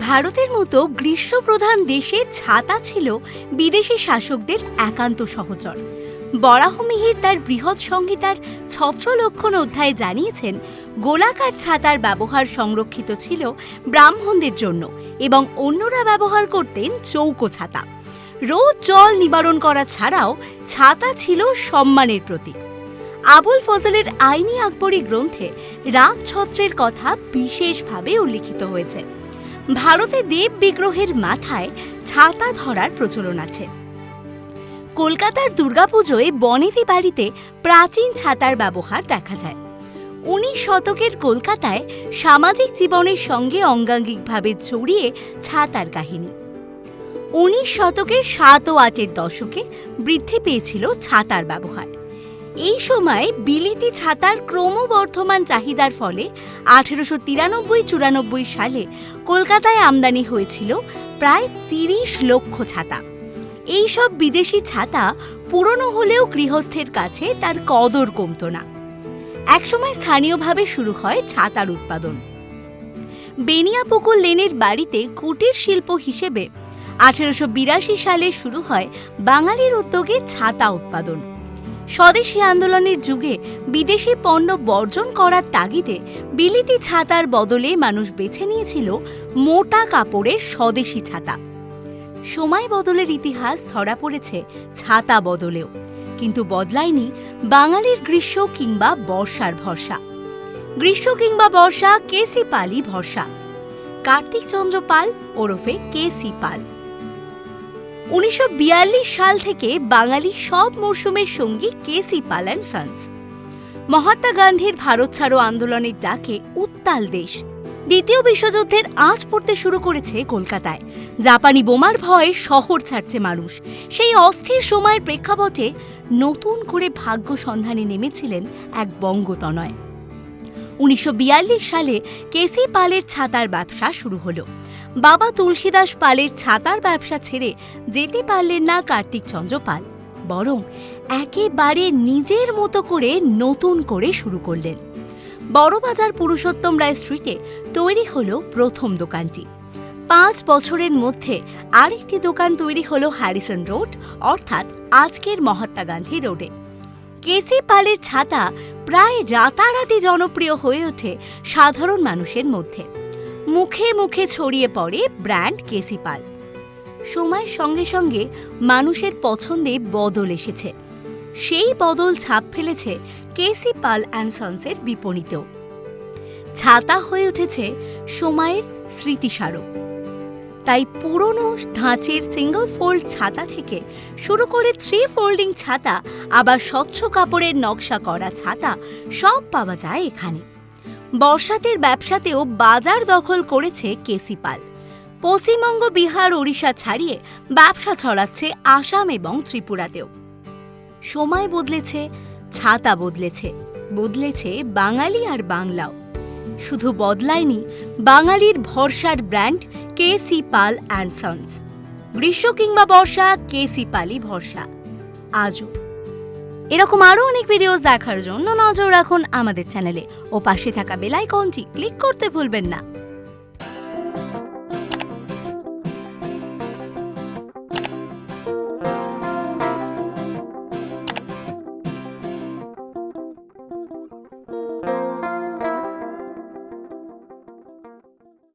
ভারতের মতো গ্রীষ্মপ্রধান দেশে ছাতা ছিল বিদেশি শাসকদের একান্ত সহচর। বরাহমিহির তার বৃহৎ সংহিতার ছত্রলক্ষণ অধ্যায়ে জানিয়েছেন, গোলাকার ছাতার ব্যবহার সংরক্ষিত ছিল ব্রাহ্মণদের জন্য এবং অন্যরা ব্যবহার করতেন চৌকো ছাতা। রোদ, জল নিবারণ করা ছাড়াও ছাতা ছিল সম্মানের প্রতীক। আবুল ফজলের আইনি আকবরী গ্রন্থে রাজছত্রের কথা বিশেষভাবে উল্লিখিত হয়েছে। ভারতে দেব বিগ্রহের মাথায় ছাতা ধরার প্রচলন আছে। কলকাতার দুর্গাপুজোয় বনেদি বাড়িতে প্রাচীন ছাতার ব্যবহার দেখা যায়। উনিশ শতকের কলকাতায় সামাজিক জীবনের সঙ্গে অঙ্গাঙ্গিকভাবে জড়িয়ে ছাতার কাহিনী। উনিশ শতকের সাত ও আটের দশকে বৃদ্ধি পেয়েছিল ছাতার ব্যবহার। এই সময় বিলিতি ছাতার ক্রমবর্ধমান চাহিদার ফলে আঠেরোশো তিরানব্বই চুরানব্বই সালে কলকাতায় আমদানি হয়েছিল প্রায় তিরিশ লক্ষ ছাতা। এইসব বিদেশি ছাতা পুরনো হলেও গৃহস্থের কাছে তার কদর কমতো না। একসময় স্থানীয়ভাবে শুরু হয় ছাতার উৎপাদন। বেনিয়াপুকুর লেনের বাড়িতে কুটির শিল্প হিসেবে আঠেরোশো বিরাশি সালে শুরু হয় বাঙালির উদ্যোগে ছাতা উৎপাদন। স্বদেশী আন্দোলনের যুগে বিদেশি পণ্য বর্জন করার তাগিদে বিলিতি ছাতার বদলে মানুষ বেছে নিয়েছিল মোটা কাপড়ের স্বদেশি ছাতা। সময় বদলের ইতিহাস ধরা পড়েছে ছাতা বদলেও, কিন্তু বদলায়নি বাঙালির গ্রীষ্ম কিংবা বর্ষার ভরসা। গ্রীষ্ম কিংবা বর্ষা কেসি পালই ভরসা? কার্তিক চন্দ্র পাল ওরফে কেসি পাল। উনিশশো বিয়াল্লিশ সাল থেকে বাঙালি সব মরশুমের সঙ্গী KC Pal and sons. Mahatma গান্ধীর ভারত ছাড়ো আন্দোলনের ডাকে উত্তাল দেশ। দ্বিতীয় বিশ্বযুদ্ধের আঁচ পড়তে শুরু করেছে কলকাতায়। জাপানি বোমার ভয়ে শহর ছাড়ছে মানুষ। সেই অস্থির সময়ের প্রেক্ষাপটে নতুন করে ভাগ্য সন্ধানে নেমেছিলেন এক বঙ্গতনয়। উনিশশো সালে কেসি পালের ছাতার ব্যবসা শুরু হলো। বাবা তুলসীদাস পালের ছাতার ব্যবসা ছেড়ে যেতে পারলেন না কার্তিক চন্দ্র পাল, বরং একেবারে নিজের মতো করে নতুন করে শুরু করলেন। বড়বাজার পুরুষোত্তম রায় স্ট্রিটে তৈরি হলো প্রথম দোকানটি। পাঁচ বছরের মধ্যে আরেকটি দোকান তৈরি হলো হ্যারিসন রোড, অর্থাৎ আজকের মহাত্মা গান্ধী রোডে। কেসি পালের ছাতা প্রায় রাতারাতি জনপ্রিয় হয়ে ওঠে সাধারণ মানুষের মধ্যে। মুখে মুখে ছড়িয়ে পড়ে ব্র্যান্ড কেসি পাল। সময়ের সঙ্গে সঙ্গে মানুষের পছন্দে বদল এসেছে। সেই বদল ছাপ ফেলেছে কেসি পাল অ্যান্ড সন্সের বিপণীতেও ছাতা হয়ে উঠেছে সময়ের স্মৃতিস্মারক। তাই পুরনো ধাঁচের সিঙ্গল ফোল্ড ছাতা থেকে শুরু করে থ্রি ফোল্ডিং ছাতা, আবার স্বচ্ছ কাপড়ের নকশা করা ছাতা সব পাওয়া যায় এখানে। বর্ষাতের ব্যবসাতেও বাজার দখল করেছে কেসিপাল পশ্চিমবঙ্গ, বিহার ওড়িশা ছাড়িয়ে ব্যবসা ছড়াচ্ছে আসাম এবং ত্রিপুরাতেও। সময় বদলেছে, ছাতা বদলেছে বদলেছে বাঙালি আর বাংলাও। শুধু বদলায়নি, বাঙালির ভরসার brand K C Pal and sons গ্রীষ্ম কিংবা বর্ষা কে সি পালই ভরসা আজও এরকম আরও অনেক ভিডিওস দেখার জন্য নজর রাখুন আমাদের চ্যানেলে ও পাশে থাকা বেল আইকনটি ক্লিক করতে ভুলবেন না।